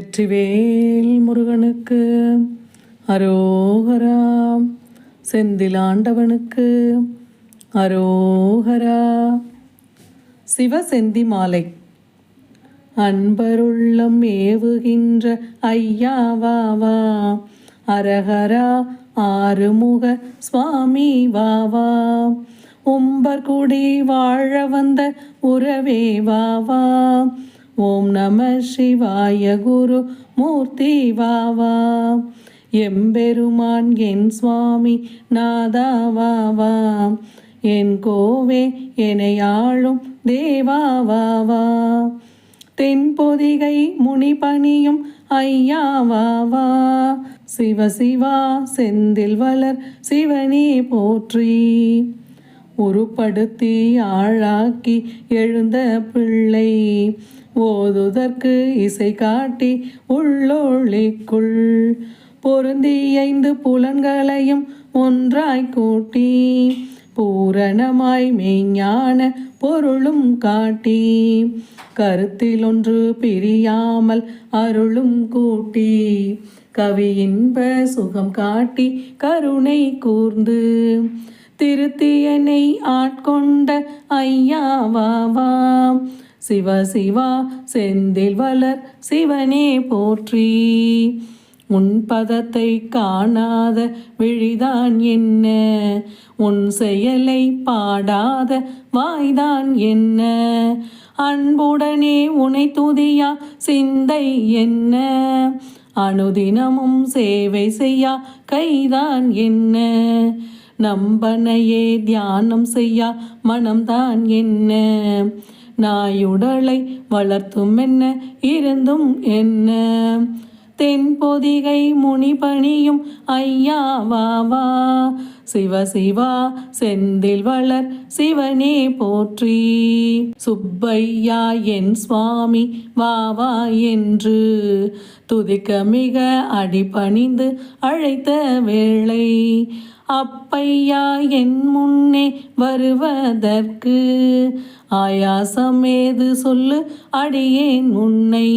வெற்றிவேல் முருகனுக்கு அரோகரா செந்திலாண்டவனுக்கு அரோகரா. சிவசெந்தி மாலை. அன்பருள்ளம் ஏவுகின்ற ஐயாவா வா அரஹரா ஆறுமுக சுவாமி வாவா உம்பர் குடி வாழ வந்த உறவே வாவா ஓம் நம சிவாய குரு மூர்த்தி வாவா. எம்பெருமான் என் சுவாமி நாதாவாவா என் கோவே என்னை ஆளும் தேவாவாவா தென்பொதிகை முனி பணியும் ஐயாவாவா சிவ சிவா செந்தில் வளர் சிவனே போற்றி. உருப்படுத்தி ஆளாக்கி எழுந்த பிள்ளை. ஓதுதற்கு இசை காட்டி உள்ளொளிக்குள். பொருந்தி ஐந்து புலன்களையும் ஒன்றாய் கூட்டி பூரணமாய் மெய்ஞான பொருளும் காட்டி கருத்தில் ஒன்று பிரியாமல் அருளும் கூட்டி கவி இன்ப சுகம் காட்டி கருணை கூர்ந்து திருத்தியனை ஆட்கொண்ட ஐயாவாவாம் சிவ சிவா செந்தில் வளர் சிவனே போற்றி. உன் பதத்தை காணாத விழிதான் என்ன? உன் செயலை பாடாத வாய்தான் என்ன? அன்புடனே உனை துதியா சிந்தை என்ன? அனுதினமும் சேவை செய்யா கைதான் என்ன? நம்பனையே தியானம் செய்யா மனம்தான் என்ன? நாயுடலை வளர்த்தும் என்ன இருந்தும் என்ன? தென்பொதிகை முனி பணியும் ஐயா வா சிவ சிவா செந்தில் வளர் சிவனே போற்றி. சுப்பையா என் சுவாமி வாவா என்று துதிக்க மிக அடிபணிந்து அழைத்த வேளை. அப்பையா என் முன்னே வருவதற்கு ஆயாசமேது சொல்லு அடியேன் உன்னை.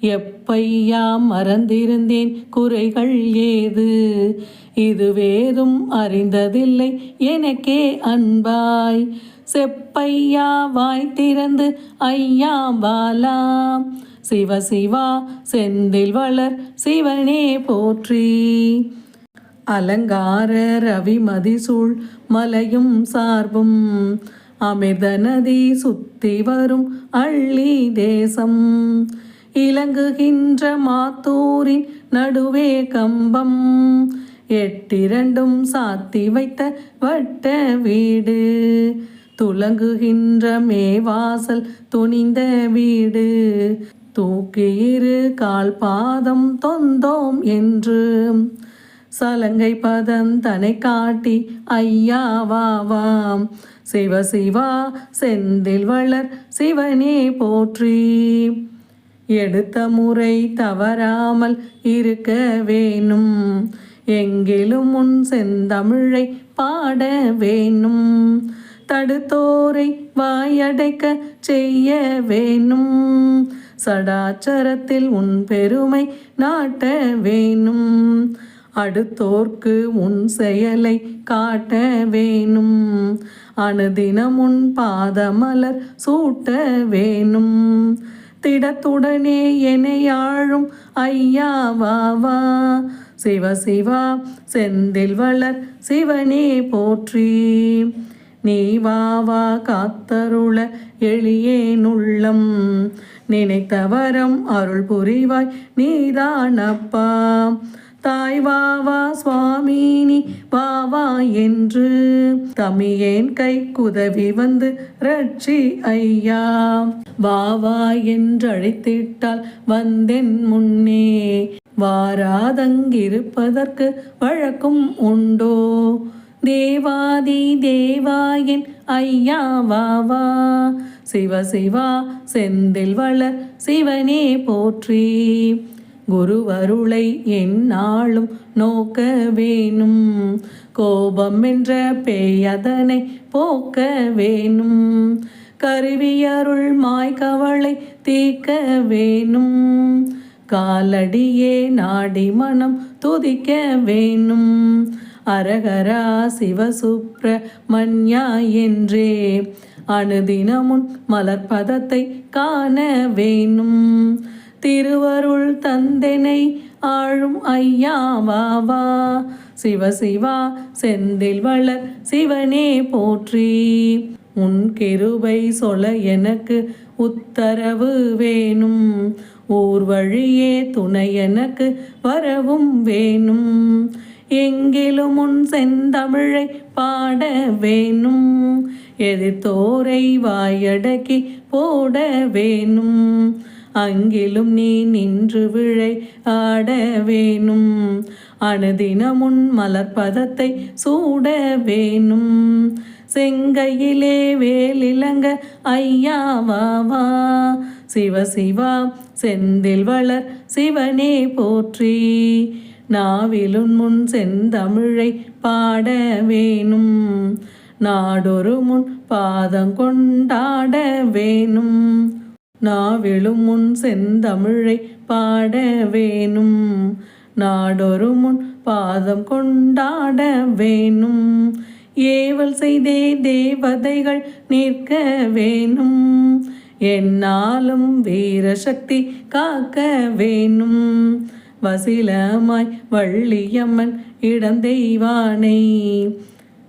எப்பையா மறந்திருந்தேன் குறைகள் ஏது? இது வேறும் அறிந்ததில்லை எனக்கே அன்பாய். செப்பையா வாய் திறந்து ஐயா பாலா சிவ சிவா செந்தில் வளர் சிவனே போற்றி. அலங்கார ரவி மதிசூழ் மலையும் சார்பும். அமிர்த நதி சுத்தி வரும் அள்ளி தேசம். இலங்குகின்ற மாத்தூரின் நடுவே கம்பம். எட்டிரண்டும் சாத்தி வைத்த வட்ட வீடு. துலங்குகின்ற மேவாசல் துணிந்த வீடு. தூக்கி இரு கால் பாதம் தொந்தோம் என்று. சலங்கை பதம் தனை காட்டி ஐயா வாவாம் சிவ சிவா செந்தில் வளர் சிவனே போற்றி. எடுத்த முறை தவறாமல் இருக்க வேணும். எங்கிலும் முன் செந்தமிழை பாட வேணும். தடுத்தோரை வாயடைக்க செய்ய வேணும். சடாச்சரத்தில் உன் பெருமை நாட்ட வேணும். அடுத்தோர்க்கு உன் செயலை காட்ட வேணும். அனுதினம் உன் பாதமலர் சூட்ட வேணும். திடத்துடனே எனையாழும் ஐயா வா வா. சிவ சிவா செந்தில் வளர் சிவனே போற்றி. நீ வா வா காத்தருள எளியேனுள்ளம் நினைத்தவரம் அருள் புரிவாய் நீதானப்பா. தாய் வாவா சுவாமினி வாவா என்று தமியேன் கை குதவி வந்து ரட்சி ஐயா வாவா என்று அழைத்திட்டால் வந்தென் முன்னே. வாராதங்கிருப்பதற்கு வழக்கும் உண்டோ? தேவாதி தேவாயின் ஐயா வாவா சிவ சிவா செந்தில் வளர் சிவனே போற்றி குருவருளை எந்நாளும் நோக்க வேணும். கோபம் என்ற பேயதனை போக்க வேணும். கருவியருள் மாய்கவளை தீக்க வேணும். காலடியே நாடி மனம் துதிக்க வேணும். அரகரா சிவசுப்ரமன்யா என்றே அனுதினமுன் மலர்பதத்தை காண வேணும். திருவருள் தந்தனை ஆழும் ஐயாவாவா சிவ சிவா செந்தில் வளர் சிவனே போற்றி. உன் கிருபை சொல எனக்கு உத்தரவு வேணும். ஊர் வழியே துணை எனக்கு வரவும் வேணும். எங்கிலும் உன் செந்தமிழை பாட வேணும். எதிர்த்தோரை வாயடக்கி போட வேணும். அங்கிலும் நீ நின்று விழை ஆட வேணும் அனுதினமுன் மலர்பதத்தை சூட வேணும் செங்கையிலே வேலிலங்க ஐயாவாவா சிவ சிவா செந்தில் வளர் சிவனே போற்றி. நாவிலுன் முன் செந்தமிழை பாட வேணும் நாடொரு முன் பாதம் கொண்டாட வேணும் நாவிலும் முன் செந்தமிழை பாட வேணும். நாடொரு முன் பாதம் கொண்டாட வேணும். ஏவல் செய்தே தேவதைகள் நிற்க வேணும். என்னாலும் வீரசக்தி காக்க வேணும். வசிலமாய் வள்ளியம்மன் இடம் தெய்வானை.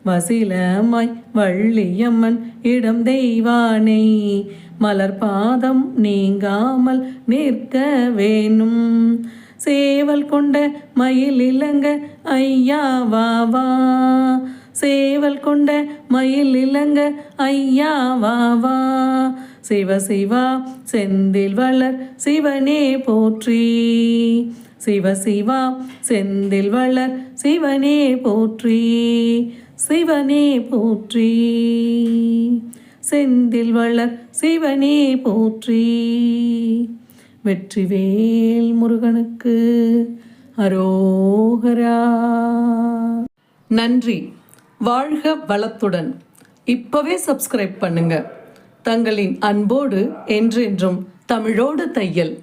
வசிலமாய் வள்ளியம்மன் இடம் தெய்வானை. மலர் பாதம் நீங்காமல் நிற்க வேணும். சேவல் கொண்ட மயில் இளங்க ஐயா வா வா. சேவல் கொண்ட மயில் இளங்க ஐயா வாவா சிவ சிவா செந்தில் வளர் சிவனே போற்றி. சிவ சிவா செந்தில் வளர் சிவனே போற்றி. சிவனே போற்றி. செந்தில் வளர் சிவனே போற்றி. வெற்றிவேல் முருகனுக்கு அரோகரா. நன்றி. வாழ்க வளத்துடன். இப்பவே சப்ஸ்கிரைப் பண்ணுங்க. தங்களின் அன்போடு என்றென்றும் தமிழோடு தையல்.